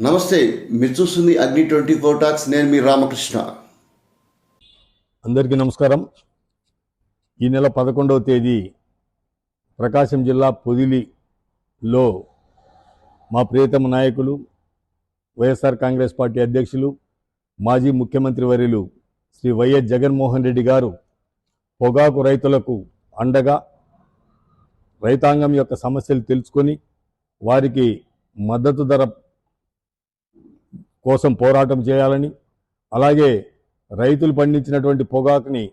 నమస్తే మీరు చూస్తుంది అగ్ని ట్వంటీ ఫోర్ టాక్స్ నేను మీ రామకృష్ణ. అందరికీ నమస్కారం. ఈ నెల పదకొండవ తేదీ ప్రకాశం జిల్లా పొదిలిలో మా ప్రియతమ నాయకులు వైఎస్ఆర్ కాంగ్రెస్ పార్టీ అధ్యక్షులు మాజీ ముఖ్యమంత్రి వర్యులు శ్రీ వైఎస్ జగన్మోహన్ రెడ్డి గారు పొగాకు రైతులకు అండగా రైతాంగం యొక్క సమస్యలు తెలుసుకొని వారికి మద్దతు ధర కోసం పోరాటం చేయాలని అలాగే రైతులు పండించినటువంటి పొగాకుని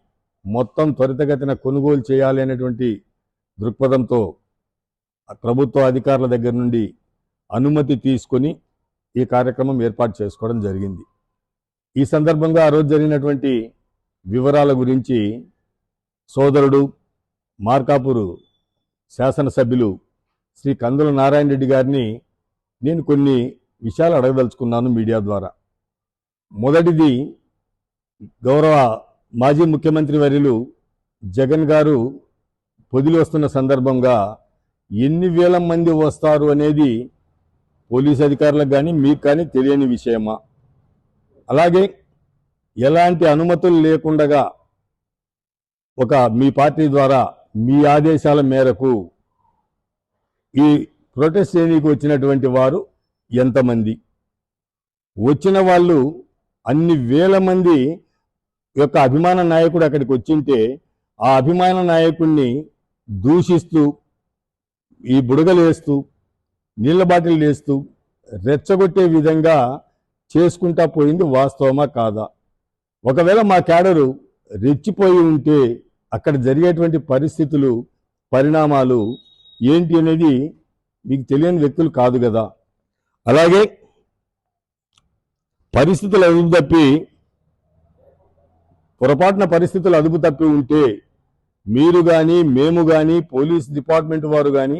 మొత్తం త్వరితగతిన కొనుగోలు చేయాలి అనేటువంటి దృక్పథంతో ప్రభుత్వ అధికారుల దగ్గర నుండి అనుమతి తీసుకొని ఈ కార్యక్రమం ఏర్పాటు చేసుకోవడం జరిగింది. ఈ సందర్భంగా ఆ రోజు జరిగినటువంటి వివరాల గురించి సోదరుడు మార్కాపూరు శాసనసభ్యులు శ్రీ కందుల నారాయణ రెడ్డి గారిని నేను కొన్ని విషయాలు అడగదలుచుకున్నాను మీడియా ద్వారా. మొదటిది గౌరవ మాజీ ముఖ్యమంత్రి వర్యులు జగన్ గారు పొదిలి వస్తున్న సందర్భంగా ఎన్ని వేల మంది వస్తారు అనేది పోలీస్ అధికారులకు కానీ మీకు కానీ తెలియని విషయమా? అలాగే ఎలాంటి అనుమతులు లేకుండగా ఒక మీ పార్టీ ద్వారా మీ ఆదేశాల మేరకు ఈ ప్రొటెస్ట్ చేయడానికి వచ్చినటువంటి వారు ఎంతమంది? వచ్చిన వాళ్ళు అన్ని వేల మంది యొక్క అభిమాన నాయకుడు అక్కడికి వచ్చింటే ఆ అభిమాన నాయకుడిని దూషిస్తూ ఈ బుడగలు వేస్తూ నీళ్ళ బాటిల్ వేస్తూ రెచ్చగొట్టే విధంగా చేసుకుంటా పోయింది వాస్తవమా కాదా? ఒకవేళ మా క్యాడరు రెచ్చిపోయి ఉంటే అక్కడ జరిగేటువంటి పరిస్థితులు పరిణామాలు ఏంటి అనేది మీకు తెలియని వ్యక్తులు కాదు కదా? అలాగే పరిస్థితులు అదుపు తప్పి పొరపాటున పరిస్థితులు అదుపు తప్పి ఉంటే మీరు కానీ మేము కానీ పోలీస్ డిపార్ట్మెంట్ వారు కానీ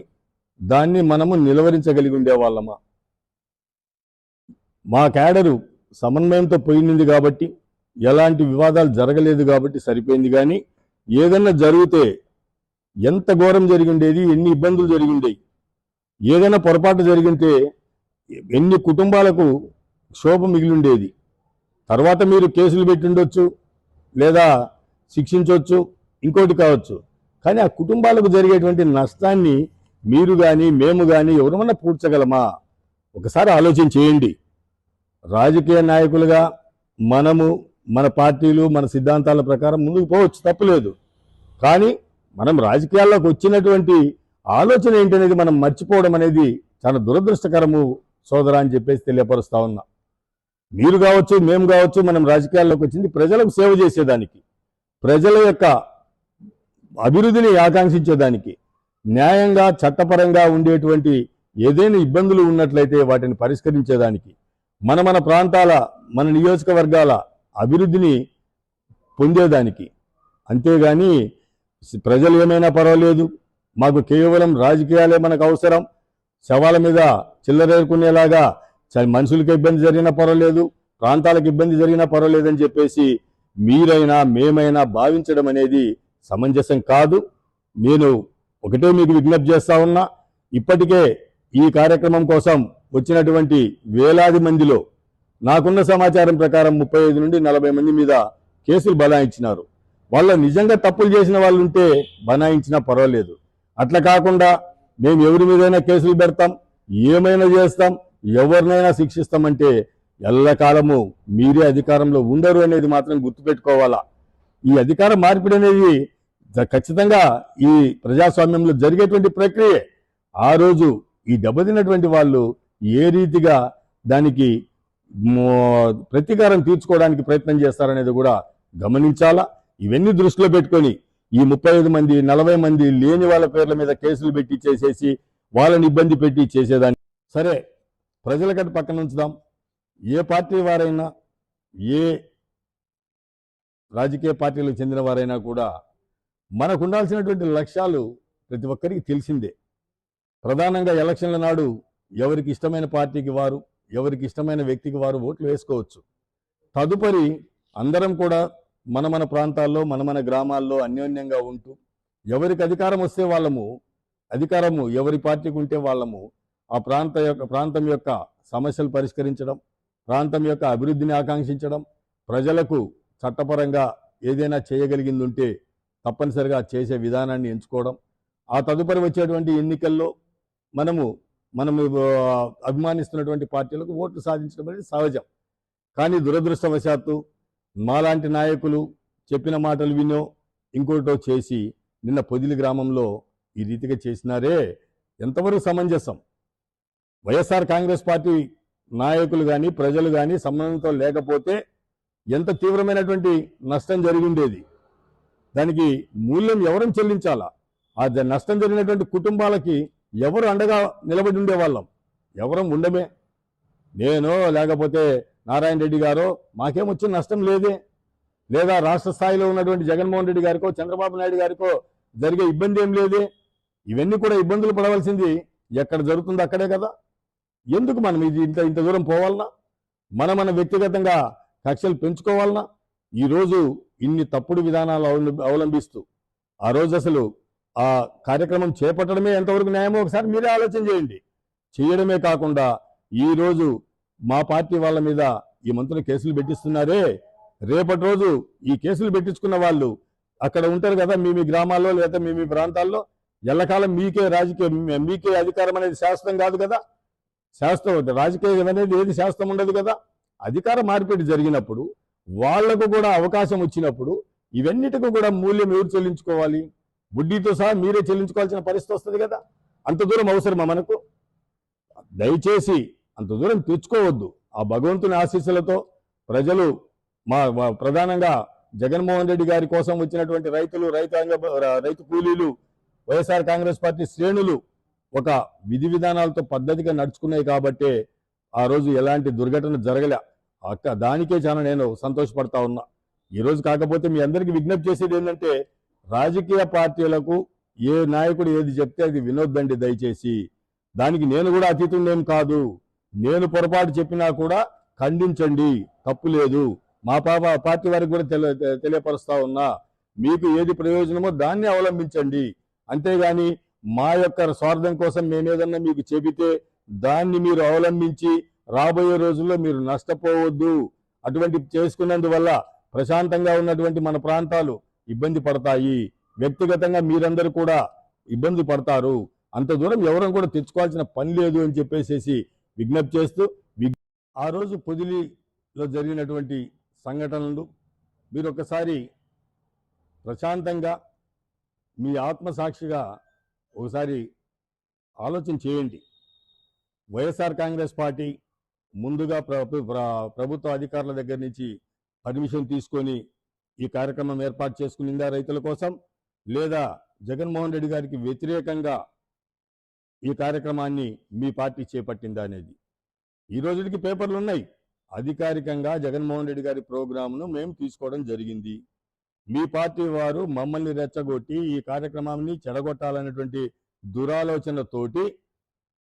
దాన్ని మనము నిలవరించగలిగి ఉండేవాళ్ళమా? మా క్యాడరు సమన్వయంతో పోయింది కాబట్టి ఎలాంటి వివాదాలు జరగలేదు కాబట్టి సరిపోయింది కానీ ఏదన్నా జరిగితే ఎంత ఘోరం జరిగిండేది ఎన్ని ఇబ్బందులు జరిగిండేవి ఏదైనా పొరపాటు జరిగితే ఎన్ని కుటుంబాలకు శోభ మిగిలిండేది? తర్వాత మీరు కేసులు పెట్టిండొచ్చు లేదా శిక్షించవచ్చు ఇంకోటి కావచ్చు. కానీ ఆ కుటుంబాలకు జరిగేటువంటి నష్టాన్ని మీరు కానీ మేము కానీ ఎవరమన్నా పూడ్చగలమా? ఒకసారి ఆలోచన చేయండి. రాజకీయ నాయకులుగా మనము మన పార్టీలు మన సిద్ధాంతాల ప్రకారం ముందుకు పోవచ్చు తప్పులేదు కానీ మనం రాజకీయాల్లోకి వచ్చినటువంటి ఆలోచన ఏంటనేది మనం మర్చిపోవడం అనేది చాలా దురదృష్టకరము. సోదరా అని చెప్పేసి తెలియపరుస్తా ఉన్నా. మీరు కావచ్చు మేము కావచ్చు మనం రాజకీయాల్లోకి వచ్చింది ప్రజలకు సేవ చేసేదానికి ప్రజల యొక్క అభివృద్ధిని ఆకాంక్షించేదానికి న్యాయంగా చట్టపరంగా ఉండేటువంటి ఏదైనా ఇబ్బందులు ఉన్నట్లయితే వాటిని పరిష్కరించేదానికి మన మన ప్రాంతాల మన నియోజకవర్గాల అభివృద్ధిని పొందేదానికి. అంతేగాని ప్రజలు ఏమైనా పర్వాలేదు మాకు కేవలం రాజకీయాలే మనకు అవసరం శవాల మీద చిల్లరేరుకునేలాగా చ- మనుషులకు ఇబ్బంది జరిగినా పర్వాలేదు ప్రాంతాలకు ఇబ్బంది జరిగినా పర్వాలేదు అని చెప్పేసి మీరైనా మేమైనా భావించడం అనేది సమంజసం కాదు. నేను ఒకటే మీకు విజ్ఞప్తి చేస్తా ఉన్నా ఇప్పటికే ఈ కార్యక్రమం కోసం వచ్చినటువంటి వేలాది మందిలో నాకున్న సమాచారం ప్రకారం ముప్పై ఐదు నుండి నలభై మంది మీద కేసులు బనాయించినారు. వాళ్ళ నిజంగా తప్పులు చేసిన వాళ్ళు ఉంటే బనాయించినా పర్వాలేదు. అట్లా కాకుండా మేము ఎవరి మీదైనా కేసులు పెడతాం ఏమైనా చేస్తాం ఎవరినైనా శిక్షిస్తామంటే ఎల్లకాలము మీరే అధికారంలో ఉండరు అనేది మాత్రం గుర్తుపెట్టుకోవాలా. ఈ అధికార మార్పిడి అనేది ఖచ్చితంగా ఈ ప్రజాస్వామ్యంలో జరిగేటువంటి ప్రక్రియ. ఆ రోజు ఈ దెబ్బతిన్నటువంటి వాళ్ళు ఏ రీతిగా దానికి ప్రతీకారం తీర్చుకోవడానికి ప్రయత్నం చేస్తారనేది కూడా గమనించాలా. ఇవన్నీ దృష్టిలో పెట్టుకొని ఈ ముప్పై ఐదు మంది నలభై మంది లేని వాళ్ళ పేర్ల మీద కేసులు పెట్టి చేసేసి వాళ్ళని ఇబ్బంది పెట్టి చేసేదాన్ని. సరే ప్రజలకట్టు పక్కన ఉంచుదాం. ఏ పార్టీ వారైనా ఏ రాజకీయ పార్టీలకు చెందిన వారైనా కూడా మనకు ఉండాల్సినటువంటి లక్ష్యాలు ప్రతి ఒక్కరికి తెలిసిందే. ప్రధానంగా ఎలక్షన్ల నాడు ఎవరికి ఇష్టమైన పార్టీకి వారు ఎవరికి ఇష్టమైన వ్యక్తికి వారు ఓట్లు వేసుకోవచ్చు. తదుపరి అందరం కూడా మన మన ప్రాంతాల్లో మన మన గ్రామాల్లో అన్యోన్యంగా ఉంటూ ఎవరికి అధికారం వస్తే వాళ్ళము అధికారము ఎవరి పార్టీకి ఉంటే వాళ్ళము ఆ ప్రాంత యొక్క ప్రాంతం యొక్క సమస్యలు పరిష్కరించడం ప్రాంతం యొక్క అభివృద్ధిని ఆకాంక్షించడం ప్రజలకు చట్టపరంగా ఏదైనా చేయగలిగింది ఉంటే తప్పనిసరిగా చేసే విధానాన్ని ఎంచుకోవడం ఆ తదుపరి వచ్చేటువంటి ఎన్నికల్లో మనము మనము అభిమానిస్తున్నటువంటి పార్టీలకు ఓట్లు సాధించడం అనేది సహజం. కానీ దురదృష్టవశాత్తు మాలాంటి నాయకులు చెప్పిన మాటలు వినో ఇంకోటో చేసి నిన్న పొదిలి గ్రామంలో ఈ రీతిగా చేసినారే. ఎంతవరకు సమంజసం? వైఎస్ఆర్ కాంగ్రెస్ పార్టీ నాయకులు కానీ ప్రజలు కానీ సంబంధంతో లేకపోతే ఎంత తీవ్రమైనటువంటి నష్టం జరిగిండేది? దానికి మూల్యం ఎవరం చెల్లించాలా? ఆ నష్టం జరిగినటువంటి కుటుంబాలకి ఎవరు అండగా నిలబడి ఉండేవాళ్ళం? ఎవరం ఉండమే. నేను లేకపోతే నారాయణ రెడ్డి గారో మాకేమొచ్చిన నష్టం లేదే. లేదా రాష్ట్ర స్థాయిలో ఉన్నటువంటి జగన్మోహన్ రెడ్డి గారికో చంద్రబాబు నాయుడు గారికో జరిగే ఇబ్బంది ఏం లేదే. ఇవన్నీ కూడా ఇబ్బందులు పడవలసింది ఎక్కడ జరుగుతుందో అక్కడే కదా. ఎందుకు మనం ఇది ఇంత ఇంత దూరం పోవాలనా? మన మన వ్యక్తిగతంగా కక్షలు పెంచుకోవాలనా? ఈరోజు ఇన్ని తప్పుడు విధానాలు అవలంబిస్తూ ఆ రోజు అసలు ఆ కార్యక్రమం చేపట్టడమే ఎంతవరకు న్యాయమో ఒకసారి మీరే ఆలోచన చేయండి. చేయడమే కాకుండా ఈ రోజు మా పార్టీ వాళ్ళ మీద ఈ మంత్రులు కేసులు పెట్టిస్తున్నారే. రేపటి రోజు ఈ కేసులు పెట్టించుకున్న వాళ్ళు అక్కడ ఉంటారు కదా మీ మీ గ్రామాల్లో లేదా మీ మీ ప్రాంతాల్లో. ఎల్లకాలం మీకే రాజకీయ మీకే అధికారం అనేది శాస్త్రం కాదు కదా. శాస్త్రం రాజకీయం అనేది ఏది శాస్త్రం ఉండదు కదా. అధికార మార్పిడి జరిగినప్పుడు వాళ్ళకు కూడా అవకాశం వచ్చినప్పుడు ఇవన్నిటికీ కూడా మూల్యం ఎవరు చెల్లించుకోవాలి? వడ్డీతో సహా మీరే చెల్లించుకోవాల్సిన పరిస్థితి వస్తుంది కదా. అంత దూరం అవసరమా మనకు? దయచేసి అంత దూరం తెచ్చుకోవద్దు ఆ భగవంతుని ఆశీస్సులతో ప్రజలు మా ప్రధానంగా జగన్మోహన్ రెడ్డి గారి కోసం వచ్చినటువంటి రైతులు రైతాంగ రైతు కూలీలు వైఎస్ఆర్ కాంగ్రెస్ పార్టీ శ్రేణులు ఒక విధి విధానాలతో పద్ధతిగా నడుచుకున్నాయి కాబట్టే ఆ రోజు ఎలాంటి దుర్ఘటన జరగలే. అక్క దానికే చాలా నేను సంతోషపడతా ఉన్నా. ఈరోజు కాకపోతే మీ అందరికీ విజ్ఞప్తి చేసేది ఏంటంటే రాజకీయ పార్టీలకు ఏ నాయకుడు ఏది చెప్తే అది వినొద్దండి దయచేసి. దానికి నేను కూడా అతీతుండేం కాదు. నేను పొరపాటు చెప్పినా కూడా ఖండించండి తప్పు లేదు. మా పాప పార్టీ వారికి కూడా తెలియ తెలియపరుస్తా ఉన్నా. మీకు ఏది ప్రయోజనమో దాన్ని అవలంబించండి. అంతేగాని మా యొక్క స్వార్థం కోసం మేమేదన్నా మీకు చెబితే దాన్ని మీరు అవలంబించి రాబోయే రోజుల్లో మీరు నష్టపోవద్దు. అటువంటి చేసుకున్నందువల్ల ప్రశాంతంగా ఉన్నటువంటి మన ప్రాంతాలు ఇబ్బంది పడతాయి. వ్యక్తిగతంగా మీరందరూ కూడా ఇబ్బంది పడతారు. అంత దూరం ఎవరం కూడా తెచ్చుకోవాల్సిన పని లేదు అని చెప్పేసేసి విజ్ఞప్తి చేస్తూ ఆ రోజు పొదిలిలో జరిగినటువంటి సంఘటనలు మీరు ఒకసారి ప్రశాంతంగా మీ ఆత్మసాక్షిగా ఒకసారి ఆలోచన చేయండి. వైఎస్ఆర్ కాంగ్రెస్ పార్టీ ముందుగా ప్ర ప్రభుత్వ అధికారుల దగ్గర నుంచి పర్మిషన్ తీసుకొని ఈ కార్యక్రమం ఏర్పాటు చేసుకునిందా రైతుల కోసం? లేదా జగన్మోహన్ రెడ్డి గారికి వ్యతిరేకంగా ఈ కార్యక్రమాన్ని మీ పార్టీ చేపట్టిందా అనేది. ఈ రోజుకి పేపర్లు ఉన్నాయి అధికారికంగా జగన్మోహన్ రెడ్డి గారి ప్రోగ్రాంను మేము తీసుకోవడం జరిగింది. మీ పార్టీ వారు మమ్మల్ని రెచ్చగొట్టి ఈ కార్యక్రమాన్ని చెడగొట్టాలనేటువంటి దురాలోచనతోటి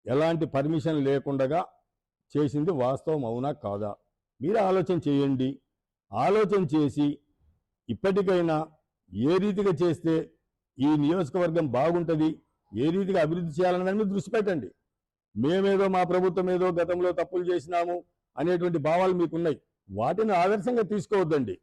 ఎలాంటి పర్మిషన్ లేకుండా చేసింది వాస్తవం అవునా కాదా? మీరు ఆలోచన చేయండి. ఆలోచన చేసి ఇప్పటికైనా ఏ రీతిగా చేస్తే ఈ నియోజకవర్గం బాగుంటుంది? ఏ రీతిగా అభివృద్ధి చేయాలనే దాని మీద దృష్టి పెట్టండి. మేమేదో మా ప్రభుత్వం ఏదో గతంలో తప్పులు చేసినాము అనేటువంటి భావాలు మీకున్నాయి. వాటిని ఆదర్శంగా తీసుకోవద్దండి.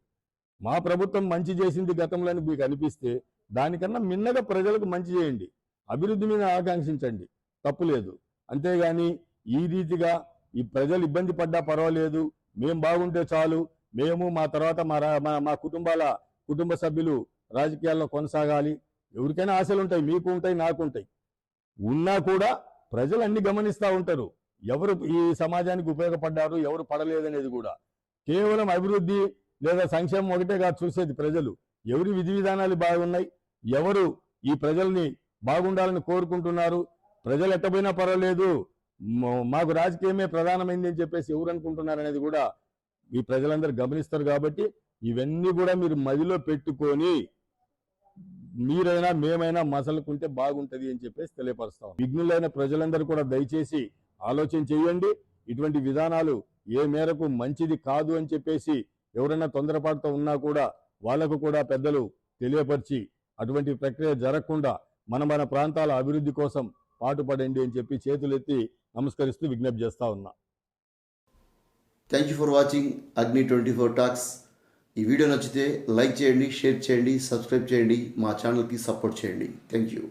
మా ప్రభుత్వం మంచి చేసింది గతంలో మీకు అనిపిస్తే దానికన్నా మిన్నగా ప్రజలకు మంచి చేయండి. అభివృద్ధి మీద ఆకాంక్షించండి. తప్పు లేదు. అంతేగాని ఈ రీతిగా ఈ ప్రజలు ఇబ్బంది పడ్డా పర్వాలేదు. మేము బాగుంటే చాలు. మేము మా తర్వాత మా రా- మా- మా కుటుంబాల కుటుంబ సభ్యులు రాజకీయాల్లో కొనసాగాలి. ఎవరికైనా ఆశలు ఉంటాయి మీకు ఉంటాయి నాకు ఉంటాయి. ఉన్నా కూడా ప్రజలు అన్ని గమనిస్తూ ఉంటారు. ఎవరు ఈ సమాజానికి ఉపయోగపడ్డారు ఎవరు పడలేదనేది కూడా. కేవలం అభివృద్ధి లేదా సంక్షేమం ఒకటే కాదు చూసేది ప్రజలు. ఎవరి విధి విధానాలు బాగున్నాయి ఎవరు ఈ ప్రజల్ని బాగుండాలని కోరుకుంటున్నారు ప్రజలు ఎట్టపోయినా పర్వాలేదు మాకు రాజకీయమే ప్రధానమైంది అని చెప్పేసి ఎవరు అనుకుంటున్నారు అనేది కూడా ఈ ప్రజలందరూ గమనిస్తారు కాబట్టి ఇవన్నీ కూడా మీరు మదిలో పెట్టుకొని మీరైనా మేమైనా మసలుకుంటే బాగుంటది అని చెప్పేసి తెలియపరుస్తాం విఘ్నులైన ప్రజలందరూ కూడా దయచేసి ఆలోచన చేయండి. ఇటువంటి విధానాలు ఏ మేరకు మంచిది కాదు అని చెప్పేసి ఎవరైనా తొందరపాటుతో ఉన్నా కూడా వాళ్ళకు కూడా పెద్దలు తెలియపరిచి అటువంటి ప్రక్రియ జరగకుండా మన మన ప్రాంతాల అభివృద్ధి కోసం పాటుపడండి అని చెప్పి చేతులెత్తి నమస్కరిస్తూ విజ్ఞప్తి చేస్తా ఉన్నా. Thank you for watching Agni twenty four talks ఈ వీడియో నచ్చితే లైక్ చేయండి షేర్ చేయండి సబ్స్క్రైబ్ చేయండి మా ఛానల్కి సపోర్ట్ చేయండి. Thank you.